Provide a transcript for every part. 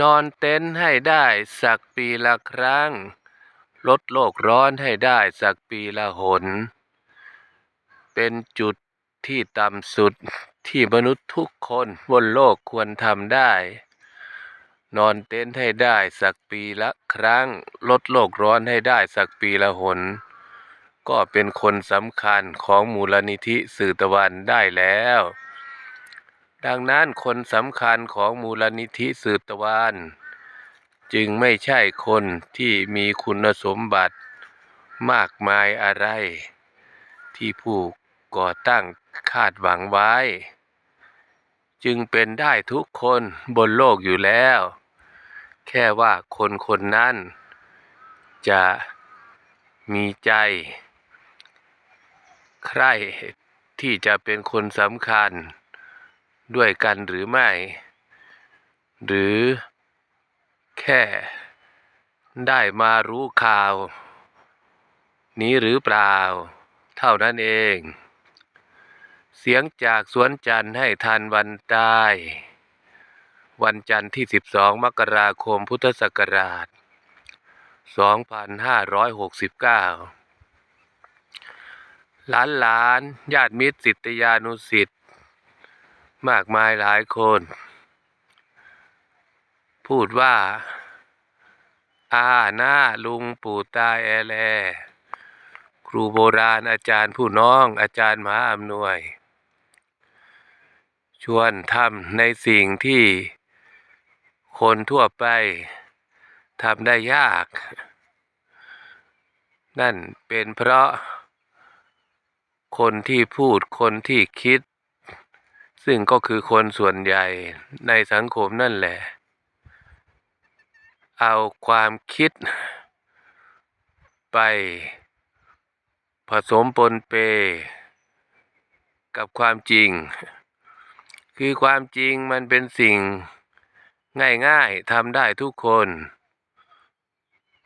นอนเต็นท์ให้ได้สักปีละครั้ง ลดโลกร้อนให้ได้สักปีละหน เป็นจุดที่ต่ำสุดที่มนุษย์ทุกคนบนโลกควรทำได้ นอนเต็นท์ให้ได้สักปีละครั้ง ลดโลกร้อนให้ได้สักปีละหน ก็เป็นคนสำคัญของมูลนิธิสื่อตะวันได้แล้ว ดังนั้นคนสำคัญของมูลนิธิสืบตะวัน จึงไม่ใช่คนที่มีคุณสมบัติมากมายอะไร ที่ผู้ก่อตั้งคาดหวังไว้ จึงเป็นได้ทุกคนบนโลกอยู่แล้ว แค่ว่าคนคนนั้น จะมีใจ ใครที่จะเป็นคนสำคัญ ด้วยกันหรือไม่ หรือแค่ได้มารู้ข่าว นี้หรือเปล่า เท่านั้นเอง เสียงจากสวนจันทร์ให้ทันวันตายวันจันทร์ที่ 12 มกราคม พุทธศักราช 2569 หลานหลาน ญาติมิตรสิทธยานุสิทธิ์ มากมายหลายคน พูดว่า อาหน้าลุงปู่ตาแอแล ครูโบราณอาจารย์ผู้น้องอาจารย์มหาอำนวย ชวนทำในสิ่งที่คนทั่วไปทำได้ยาก นั่นเป็นเพราะคนที่พูดคนที่คิด ซึ่งก็คือคนส่วนใหญ่ในสังคมนั่นแหละ เอาความคิด ไป ผสมปนเป กับความจริง คือความจริงมันเป็นสิ่งง่ายๆทำได้ทุกคน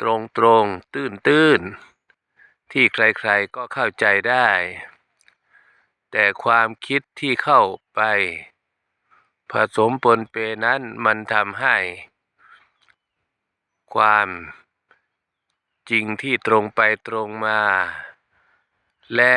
ตรงๆ ตื้นๆ ที่ใครๆ ก็เข้าใจได้ แต่ความคิดที่เข้าไป ผสมปนเปนั้นมันทำให้ ความจริงที่ตรงไปตรงมา และ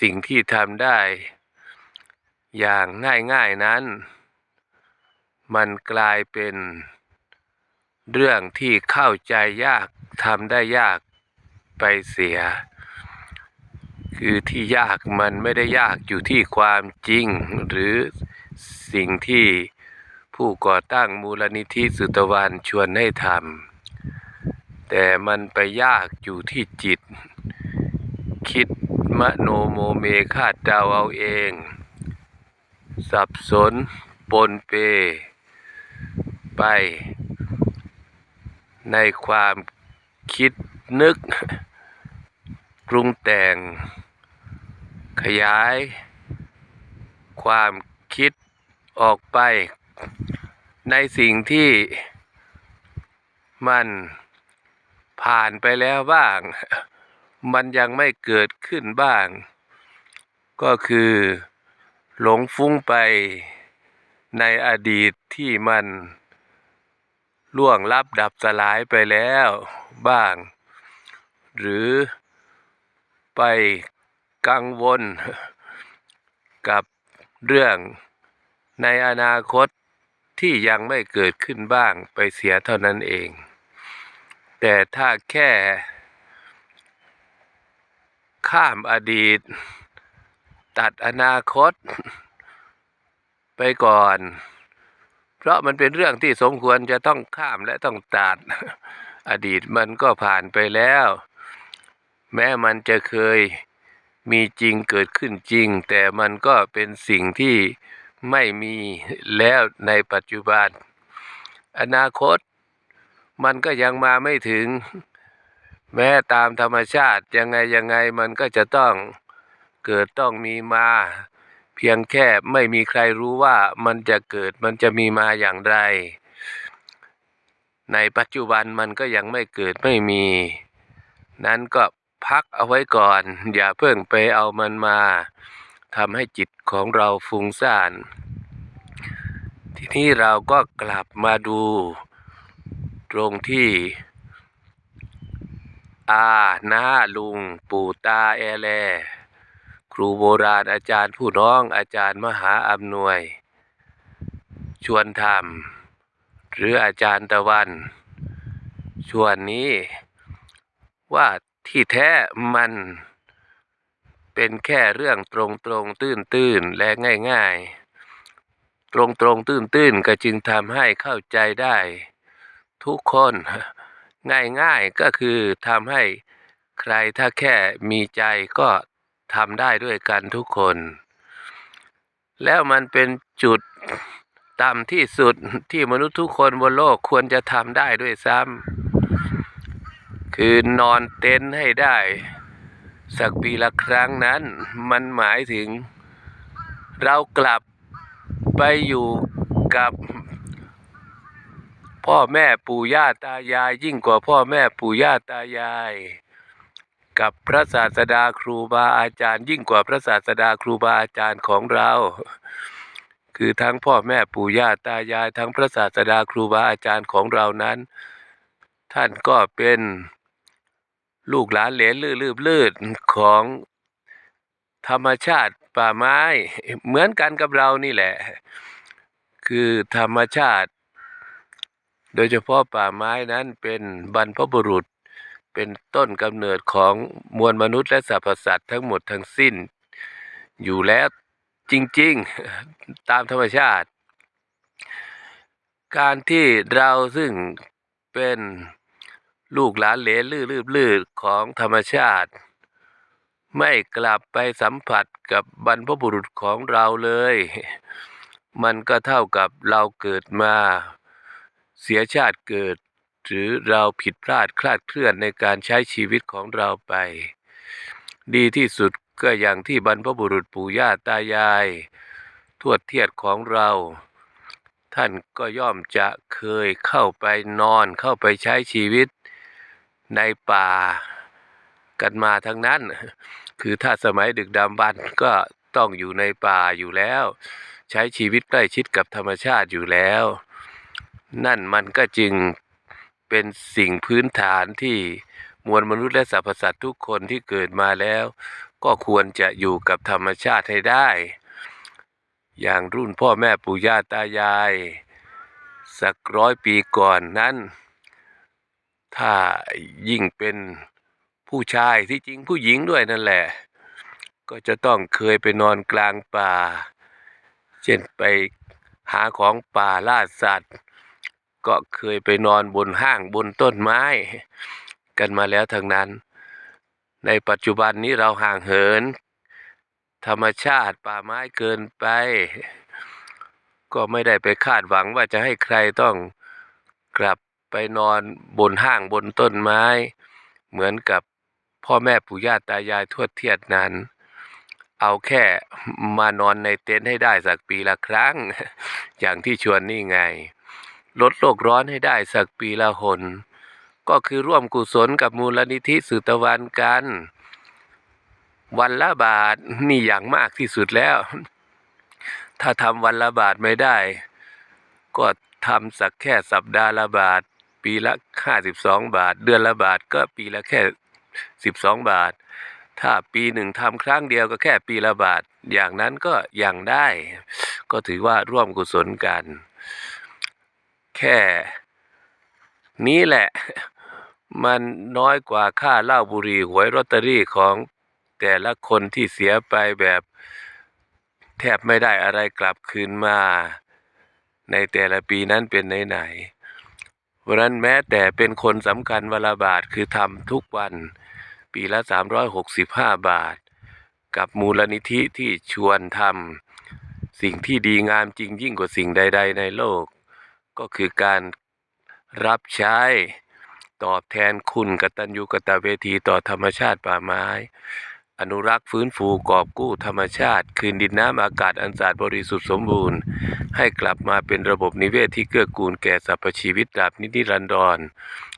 สิ่งที่ทำได้ อย่างง่ายๆนั้น มันกลายเป็น เรื่องที่เข้าใจยากทำได้ยากไปเสีย คือที่ยากมันไม่ได้ยากอยู่ที่ความจริง หรือสิ่งที่ผู้ก่อตั้งมูลนิธิสุตวันชวนให้ทำแต่มันไปยากอยู่ที่จิต คิดมโนโมเมคาดเดาเอาเอง สับสนปนเป ไป ในความคิดนึก ปรุงแต่ง ขยาย ความคิดออกไป ในสิ่งที่มันผ่านไปแล้วบ้าง มันยังไม่เกิดขึ้นบ้าง ก็คือหลงฟุ้งไปในอดีตที่มันล่วงลับดับสลายไปแล้วบ้าง หรือ ไปกังวลกับเรื่องในอนาคตที่ยังไม่เกิดขึ้นบ้างไปเสียเท่านั้นเอง แต่ถ้าแค่ ข้ามอดีต ตัดอนาคต ไปก่อน เพราะมันเป็นเรื่องที่สมควรจะต้องข้ามและต้องตัด อดีตมันก็ผ่านไปแล้ว แม้มันจะเคยมีจริงเกิดขึ้นจริง แต่มันก็เป็นสิ่งที่ไม่มีแล้วในปัจจุบัน อนาคตมันก็ยังมาไม่ถึง แม้ตามธรรมชาติยังไงยังไงมันก็จะต้องเกิดต้องมีมา เพียงแค่ไม่มีใครรู้ว่ามันจะเกิดมันจะมีมาอย่างไร ในปัจจุบันมันก็ยังไม่เกิดไม่มี นั้นก็ พักเอาไว้ก่อน อย่าเพิ่งไปเอามันมาทำให้จิตของเราฟุ้งซ่าน ทีนี้เราก็กลับมาดู ตรงที่ อาน้าลุง ปู่ตาแอแล ครูโบราณอาจารย์ผู้น้องอาจารย์มหาอำนวย ชวนทำหรืออาจารย์ตะวัน ชวนนี้ว่า ที่แท้มันเป็นแค่เรื่องตรงตรงตื้นตื้นๆและง่าย ๆ ตรงตรงตื้นตื้นๆก็จึงทำให้เข้าใจได้ ทุกคนง่ายๆก็คือทำให้ใครถ้าแค่มีใจก็ทำได้ด้วยกันทุกคน แล้วมันเป็นจุดต่ำที่สุดที่มนุษย์ทุกคนบนโลกควรจะทำได้ด้วยซ้ำ คือนอนเต็นท์ให้ได้ สักปีละครั้งนั้น มันหมายถึง เรากลับไปอยู่กับ พ่อแม่ปู่ย่าตายาย ยิ่งกว่าพ่อแม่ปู่ย่าตายาย กับพระศาสดาครูบาอาจารย์ ยิ่งกว่าพระศาสดาครูบาอาจารย์ของเราคือทั้งพ่อแม่ปู่ย่าตายายทั้งพระศาสดาครูบาอาจารย์ของเรานั้น ท่านก็เป็น ลูกหลานเหลนลือลืบลืดของธรรมชาติป่าไม้ เหมือนกันกับเรานี่แหละ คือธรรมชาติ โดยเฉพาะป่าไม้นั้นเป็นบรรพบุรุษ เป็นต้นกำเนิดของมวลมนุษย์และสรรพสัตว์ทั้งหมดทั้งสิ้น อยู่แล้วจริง ๆ ตามธรรมชาติ การที่เราซึ่งเป็น ลูกหลานเหลนลือลืบลืดของธรรมชาติ ไม่กลับไปสัมผัสกับบรรพบุรุษของเราเลย มันก็เท่ากับเราเกิดมา เสียชาติเกิด หรือเราผิดพลาดคลาดเคลื่อนในการใช้ชีวิตของเราไป ดีที่สุดก็อย่างที่บรรพบุรุษปู่ย่าตายาย ทวดเทียดของเรา ท่านก็ย่อมจะเคยเข้าไปนอนเข้าไปใช้ชีวิต ในป่ากันมาทั้งนั้น คือถ้าสมัยดึกดำบรรพ์ก็ต้องอยู่ในป่าอยู่แล้ว ใช้ชีวิตใกล้ชิดกับธรรมชาติอยู่แล้ว นั่นมันก็จึงเป็นสิ่งพื้นฐานที่มวลมนุษย์และสรรพสัตว์ทุกคนที่เกิดมาแล้ว ก็ควรจะอยู่กับธรรมชาติให้ได้ อย่างรุ่นพ่อแม่ปู่ย่าตายาย สักร้อยปีก่อนนั้น ถ้ายิ่งเป็นผู้ชายที่จริงผู้หญิงด้วยนั่นแหละ ก็จะต้องเคยไปนอนกลางป่า เช่นไปหาของป่าล่าสัตว์ ก็เคยไปนอนบนห้างบนต้นไม้ กันมาแล้วทั้งนั้น ในปัจจุบันนี้เราห่างเหิน ธรรมชาติป่าไม้เกินไป ก็ไม่ได้ไปคาดหวังว่าจะให้ใครต้องกลับ ไปนอนบนห้างบนต้นไม้ เหมือนกับพ่อแม่ปู่ย่าตายายทวดเทียดนั้น เอาแค่มานอนในเต็นท์ให้ได้สักปีละครั้ง อย่างที่ชวนนี่ไง ลดโลกร้อนให้ได้สักปีละหน ก็คือร่วมกุศลกับมูลนิธิสุตวันกัน วันละบาทนี่อย่างมากที่สุดแล้ว ถ้าทำวันละบาทไม่ได้ ก็ทำสักแค่สัปดาห์ละบาท ปีละห้าสิบสองบาท เดือนละบาทก็ปีละแค่สิบสองบาท ถ้าปีหนึ่งทำครั้งเดียวก็แค่ปีละบาท อย่างนั้นก็ยังได้ ก็ถือว่าร่วมกุศลกัน แค่นี้แหละ มันน้อยกว่าค่าเหล้าบุหรี่หวยลอตเตอรี่ของแต่ละคนที่เสียไปแบบแทบไม่ได้อะไรกลับคืนมา ในแต่ละปีนั้นเป็นไหนๆ เพราะนั้นแม้แต่เป็นคนสำคัญวลาบาทคือทำทุกวัน ปีละ 365 บาท กับมูลนิธิที่ชวนทำสิ่งที่ดีงามจริงยิ่งกว่าสิ่งใด ๆ ในโลก ก็คือการรับใช้ตอบแทนคุณกตัญญูกตเวทีต่อธรรมชาติป่าไม้ อนุรักษ์ฟื้นฟูกอบกู้ธรรมชาติ คืนดินน้ำอากาศอันสะอาดบริสุทธิ์สมบูรณ์ ให้กลับมาเป็นระบบนิเวศที่เกื้อกูลแก่สรรพชีวิตตราบนินิรันดร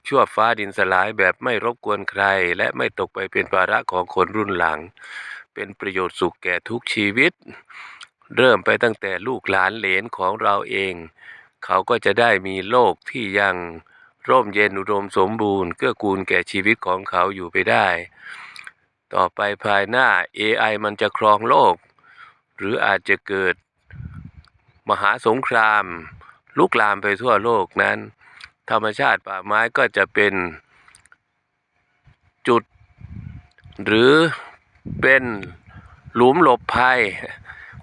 ชั่วฟ้าดินสลายแบบไม่รบกวนใคร และไม่ตกไปเป็นภาระของคนรุ่นหลัง เป็นประโยชน์สุขแก่ทุกชีวิต เริ่มไปตั้งแต่ลูกหลานเหลนของเราเอง เขาก็จะได้มีโลกที่ยังร่มเย็นอุดมสมบูรณ์เกื้อกูลแก่ชีวิตของเขาอยู่ไปได้ ต่อไปภายหน้า AI มันจะครองโลก หรืออาจจะเกิดมหาสงคราม ลุกลามไปทั่วโลกนั้น ธรรมชาติป่าไม้ก็จะเป็นจุด หรือเป็นหลุมหลบภัย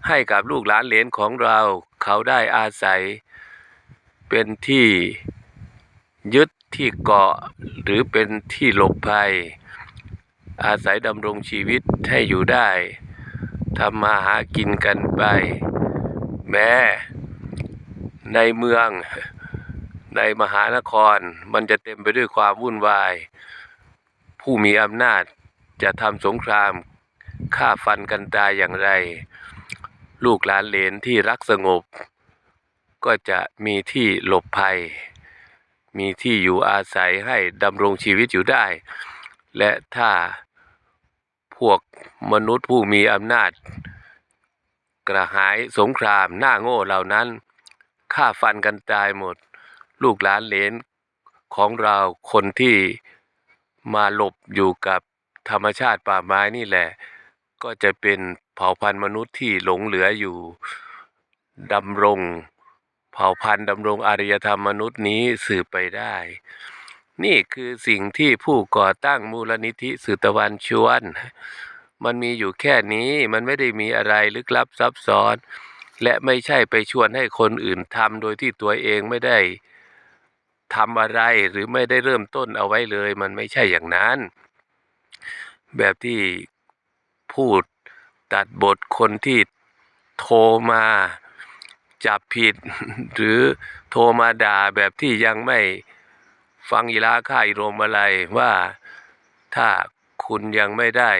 ให้กับลูกหลานเหลนของเรา เขาได้อาศัย เป็นที่ยึดที่เกาะหรือเป็นที่หลบภัย อาศัยดำรงชีวิตให้อยู่ได้ทำมาหากินกันไป แม้ในเมืองในมหานครมันจะเต็มไปด้วยความวุ่นวาย ผู้มีอำนาจจะทำสงครามฆ่าฟันกันตายอย่างไร ลูกหลานเหลนที่รักสงบ ก็จะมีที่หลบภัย มีที่อยู่อาศัยให้ดำรงชีวิตอยู่ได้ และถ้า วกมนุษย์ผู้มีอำนาจ กระหายสงครามหน้าโง่เหล่านั้นฆ่าฟันกันตายหมด ลูกหลานเหลนของเราคนที่มาหลบอยู่กับธรรมชาติป่าไม้นี่แหละ ก็จะเป็นเผ่าพันธุ์มนุษย์ที่หลงเหลืออยู่ดำรง เผ่าพันธุ์ดำรงอารยธรรมมนุษย์นี้สืบไปได้ นี่คือสิ่งที่ผู้ก่อตั้งมูลนิธิสืตะวันชวน มันมีอยู่แค่นี้มันไม่ได้มีอะไรลึกลับซับซ้อน และไม่ใช่ไปชวนให้คนอื่นทำโดยที่ตัวเองไม่ได้ทำอะไรหรือไม่ได้เริ่มต้นเอาไว้เลย มันไม่ใช่อย่างนั้น แบบที่พูดตัดบทคนที่โทรมาจับผิด หรือโทรมาด่าแบบที่ยังไม่ ฟังอีลาค่าอิโรมอะไรว่าถ้าคุณยังไม่ได้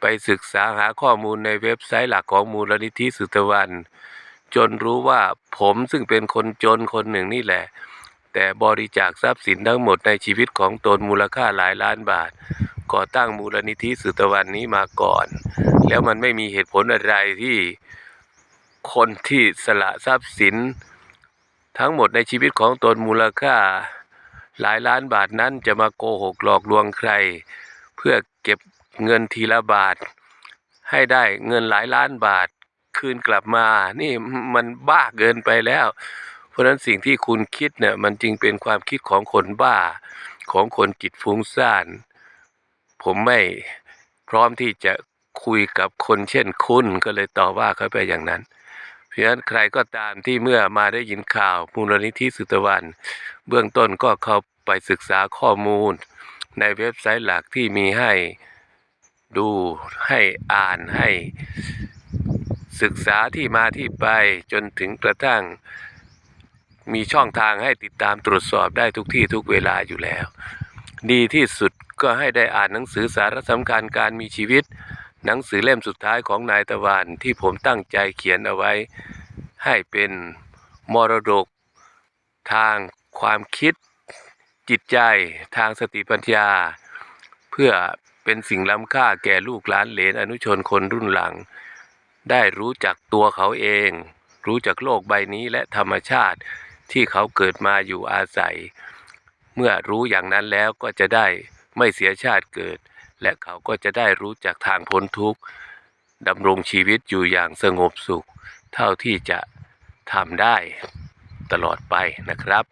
ไปศึกษาหาข้อมูลในเว็บไซต์หลักของมูลนิธิสุตวัน จนรู้ว่าผมซึ่งเป็นคนจนคนหนึ่งนี่แหละ แต่บริจาคทรัพย์สินทั้งหมดในชีวิตของตนมูลค่าหลายล้านบาท ก่อตั้งมูลนิธิสุตวันนี้มาก่อน แล้วมันไม่มีเหตุผลอะไรที่คนที่สละทรัพย์สิน ทั้งหมดในชีวิตของตนมูลค่า หลายล้านบาทนั้นจะมาโกหกหลอกลวงใคร เพื่อเก็บเงินทีละบาท ให้ได้เงินหลายล้านบาทคืนกลับมา นี่มันบ้าเกินไปแล้ว เพราะนั้นสิ่งที่คุณคิดเนี่ยมันจึงเป็นความคิดของคนบ้าของคนจิตฟุ้งซ่าน ผมไม่พร้อมที่จะคุยกับคนเช่นคุณก็เลยต่อว่าเขาไปอย่างนั้น ฉะนั้นใครก็ตามที่เมื่อมาได้ยินข่าวมูลนิธิสุตวัน เบื้องต้นก็เข้าไปศึกษาข้อมูล ในเว็บไซต์หลักที่มีให้ดูให้อ่านให้ศึกษาที่มาที่ไปจนถึงกระทั่งมีช่องทางให้ติดตามตรวจสอบได้ทุกที่ทุกเวลาอยู่แล้ว ดีที่สุดก็ให้ได้อ่านหนังสือสาระสำคัญการมีชีวิต หนังสือเล่มสุดท้ายของนายตะวันที่ผมตั้งใจเขียนเอาไว้ ให้เป็นมรดก ทางความคิด จิตใจทางสติปัญญา เพื่อเป็นสิ่งล้ำค่าแก่ลูกหลานเหลนอนุชนคนรุ่นหลัง ได้รู้จักตัวเขาเอง รู้จักโลกใบนี้และธรรมชาติที่เขาเกิดมาอยู่อาศัย เมื่อรู้อย่างนั้นแล้วก็จะได้ไม่เสียชาติเกิด และเขาก็จะได้รู้จักทางพ้นทุกข์ดำรงชีวิตอยู่อย่างสงบสุข เท่าที่จะทำได้ตลอดไปนะครับ